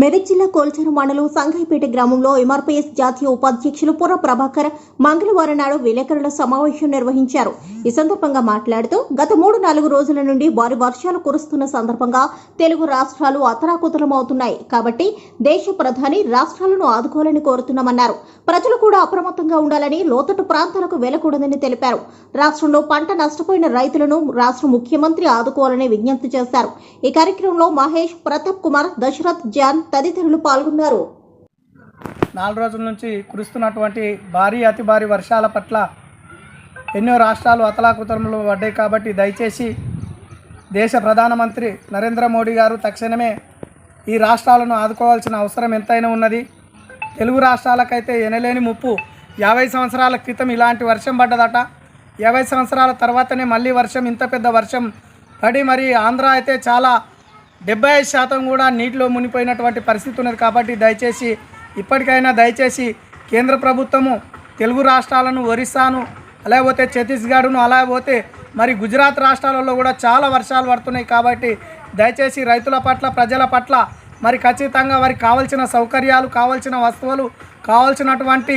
మెదక్ జిల్లా కోల్చేరు మండలం సంఘాయిపేట గ్రామంలో ఎంఆర్పీఎస్ జాతీయ ఉపాధ్యక్షులు పుర ప్రభాకర్ మంగళవారం నాడు విలేకరుల సమావేశం నిర్వహించారు. ఈ సందర్భంగా మాట్లాడుతూ గత మూడు నాలుగు రోజుల నుండి భారీ వర్షాలు కురుస్తున్న సందర్భంగా తెలుగు రాష్ట్రాలు అతరాకుతలమవుతున్నాయి. కాబట్టి దేశ ప్రధాని రాష్ట్రాలను ఆదుకోవాలని కోరుతున్నామన్నారు. ప్రజలు కూడా అప్రమత్తంగా ఉండాలని లోతట్టు ప్రాంతాలకు వెళ్ళకూడదని తెలిపారు. రాష్ట్రంలో పంట నష్టపోయిన రైతులను రాష్ట్ర ముఖ్యమంత్రి ఆదుకోవాలని విజ్ఞప్తి చేశారు. ఈ కార్యక్రమంలో మహేష్ ప్రతాప్ కుమార్ దశరథ్ జాన్ తదితరులు పాల్గొన్నారు. నాలుగు రోజుల నుంచి కురుస్తున్నటువంటి భారీ అతి భారీ వర్షాల పట్ల ఎన్నో రాష్ట్రాలు అతలాకుతలంలో పడ్డాయి కాబట్టి దయచేసి దేశ ప్రధానమంత్రి నరేంద్ర మోడీ గారు తక్షణమే ఈ రాష్ట్రాలను ఆదుకోవాల్సిన అవసరం ఎంతైనా ఉన్నది. తెలుగు రాష్ట్రాలకైతే ఎనలేని ముప్పు. యాభై సంవత్సరాల క్రితం ఇలాంటి వర్షం పడ్డదట. యాభై సంవత్సరాల తర్వాతనే మళ్ళీ వర్షం ఇంత పెద్ద వర్షం పడి మరి ఆంధ్ర అయితే చాలా డెబ్బై ఐదు శాతం కూడా నీటిలో మునిపోయినటువంటి పరిస్థితి ఉన్నది కాబట్టి దయచేసి ఇప్పటికైనా దయచేసి కేంద్ర ప్రభుత్వము తెలుగు రాష్ట్రాలను ఒరిస్సాను అలాగే పోతే ఛత్తీస్గఢ్ను అలాగే పోతే మరి గుజరాత్ రాష్ట్రాలలో కూడా చాలా వర్షాలు పడుతున్నాయి కాబట్టి దయచేసి రైతుల పట్ల ప్రజల పట్ల మరి ఖచ్చితంగా వారికి కావాల్సిన సౌకర్యాలు కావలసిన వస్తువులు కావాల్సినటువంటి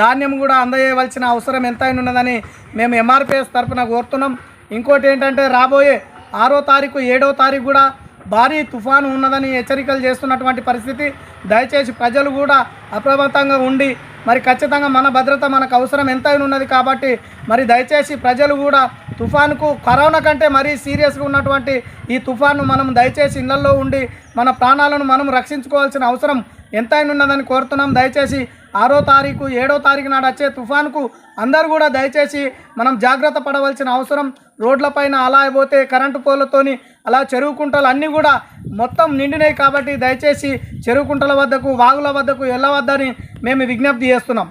ధాన్యం కూడా అందజేయవలసిన అవసరం ఎంతైనా ఉన్నదని మేము ఎంఆర్పిఎస్ తరఫున కోరుతున్నాం. ఇంకోటి ఏంటంటే రాబోయే ఆరో తారీఖు ఏడో తారీఖు కూడా భారీ తుఫాను ఉన్నదని హెచ్చరికలు చేస్తున్నటువంటి పరిస్థితి. దయచేసి ప్రజలు కూడా అప్రమత్తంగా ఉండి మరి ఖచ్చితంగా మన భద్రత మనకు అవసరం ఎంతైనా ఉన్నది కాబట్టి మరి దయచేసి ప్రజలు కూడా తుఫాన్కు కరోనా కంటే మరీ సీరియస్గా ఉన్నటువంటి ఈ తుఫాను మనం దయచేసి ఇళ్ళలో ఉండి మన ప్రాణాలను మనం రక్షించుకోవాల్సిన అవసరం ఎంతైనా ఉన్నదని కోరుతున్నాం. దయచేసి ఆరో తారీఖు ఏడో తారీఖు నాడు వచ్చే తుఫాన్కు అందరూ కూడా దయచేసి మనం జాగ్రత్త పడవలసిన అవసరం. రోడ్లపైన అలా పోతే కరెంటు పోలతోని అలా చెరువు కుంటలు అన్నీ కూడా మొత్తం నిండినాయి కాబట్టి దయచేసి చెరువు కుంటల వద్దకు వాగుల వద్దకు వెళ్ళవద్దని మేము విజ్ఞప్తి చేస్తున్నాం.